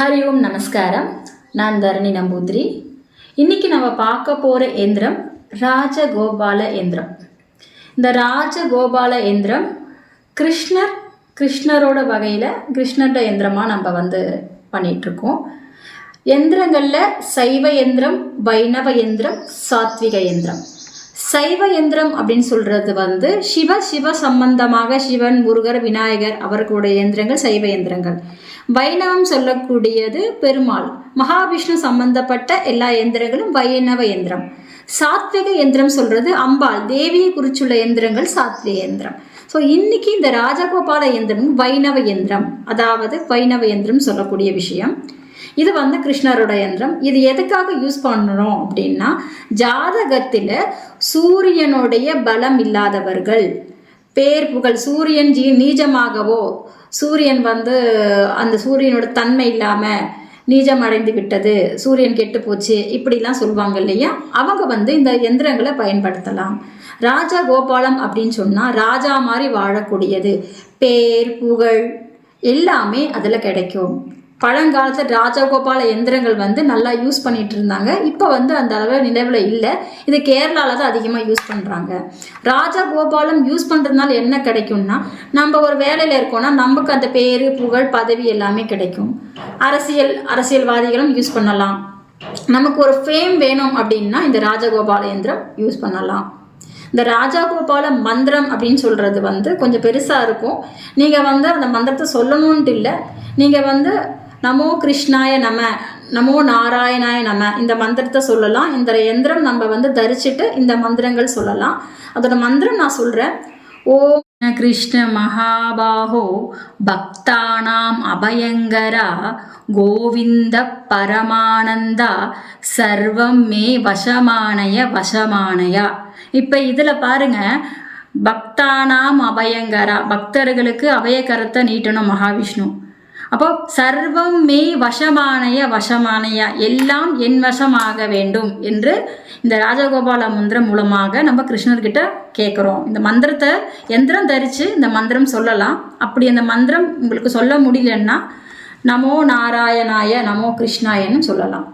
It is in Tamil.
ஹரி ஓம் நமஸ்காரம். நான் தரணி நம்பூத்ரி. இன்னைக்கு நம்ம பார்க்க போகிற எந்திரம் ராஜகோபால எந்திரம். இந்த ராஜகோபால எந்திரம் கிருஷ்ணர் கிருஷ்ணரோட வகையில் கிருஷ்ணரோட எந்திரமாக நம்ம வந்து பண்ணிகிட்ருக்கோம் எந்திரங்களில் சைவ எந்திரம் வைணவ எந்திரம் சாத்விக எந்திரம். சைவ எந்திரம் அப்படின்னு சொல்றது வந்து சிவ சிவ சம்பந்தமாக சிவன் முருகர் விநாயகர் அவர்களுடைய எந்திரங்கள் சைவ எந்திரங்கள் வைணவம் சொல்லக்கூடியது பெருமாள். மகாவிஷ்ணு சம்பந்தப்பட்ட எல்லா எந்திரங்களும் வைணவ எந்திரம் சாத்விக எந்திரம் சொல்றது அம்பாள் தேவியை குறிச்சுள்ள எந்திரங்கள் சாத்விக எந்திரம் ஸோ இன்னைக்கு இந்த ராஜகோபால எந்திரம் வைணவ எந்திரம் அதாவது வைணவ எந்திரம் சொல்லக்கூடிய விஷயம். இது வந்து கிருஷ்ணரோட யந்திரம். இது எதுக்காக யூஸ் பண்ணணும் அப்படின்னா ஜாதகத்தில் சூரியனுடைய பலம் இல்லாதவர்கள் பேர் புகழ் சூரியன் ஜீ நீஜமாகவோ சூரியன் வந்து அந்த சூரியனோட தன்மை இல்லாமல் நீஜம் அடைந்து விட்டது சூரியன் கெட்டு போச்சு இப்படிலாம் சொல்லுவாங்க இல்லையா? அவங்க வந்து இந்த எந்திரங்களை பயன்படுத்தலாம். ராஜா கோபாலம் அப்படின்னு சொன்னால் ராஜா மாதிரி வாழக்கூடியது. பேர் புகழ் எல்லாமே அதில் கிடைக்கும். பழங்காலத்தில் ராஜகோபால எந்திரங்கள் வந்து நல்லா யூஸ் பண்ணிட்டு இருந்தாங்க இப்போ வந்து அந்த அளவு நிலவில் இல்லை. இது கேரளாவில் தான் அதிகமாக யூஸ் பண்ணுறாங்க ராஜகோபாலம் யூஸ் பண்ணுறதுனால என்ன கிடைக்கும்னா நம்ம ஒரு வேலையில் இருக்கோம்னா நமக்கு அந்த பேர் புகழ் பதவி எல்லாமே கிடைக்கும். அரசியல் அரசியல்வாதிகளும் யூஸ் பண்ணலாம். நமக்கு ஒரு ஃபேம் வேணும் அப்படின்னா இந்த ராஜகோபால எந்திரம் யூஸ் பண்ணலாம். இந்த ராஜாகோபால மந்திரம் அப்படின்னு சொல்கிறது வந்து கொஞ்சம் பெருசாக இருக்கும். நீங்கள் வந்து அந்த மந்திரத்தை சொல்லணுன்ட்டு இல்லை. நீங்கள் வந்து நமோ கிருஷ்ணாய நம நமோ நாராயணாய நம. இந்த மந்திரத்தை சொல்லலாம். இந்த எந்திரம் நம்ம வந்து தரிச்சிட்டு இந்த மந்திரங்கள் சொல்லலாம். அதோட மந்திரம் நான் சொல்கிறேன் ஓம் கிருஷ்ண மகாபாகோ பக்தானாம் அபயங்கரா கோவிந்த பரமானந்தா சர்வம் மே வசமானய வசமானயா. இப்போ இதில் பாருங்க. பக்தானாம் அபயங்கரா. பக்தர்களுக்கு அபயகரத்தை நீட்டணும் மகாவிஷ்ணு. அப்போ சர்வம் மே வசமானைய வசமானையா எல்லாம் என் வசமாக வேண்டும் என்று இந்த ராஜகோபால மந்திரம் மூலமாக நம்ம கிருஷ்ணர்கிட்ட கேட்குறோம் இந்த மந்திரத்தை எந்திரம் தரித்து இந்த மந்திரம் சொல்லலாம். அப்படி அந்த மந்திரம் உங்களுக்கு சொல்ல முடியலன்னா நமோ நாராயணாய நமோ கிருஷ்ணாயன்னு சொல்லலாம்.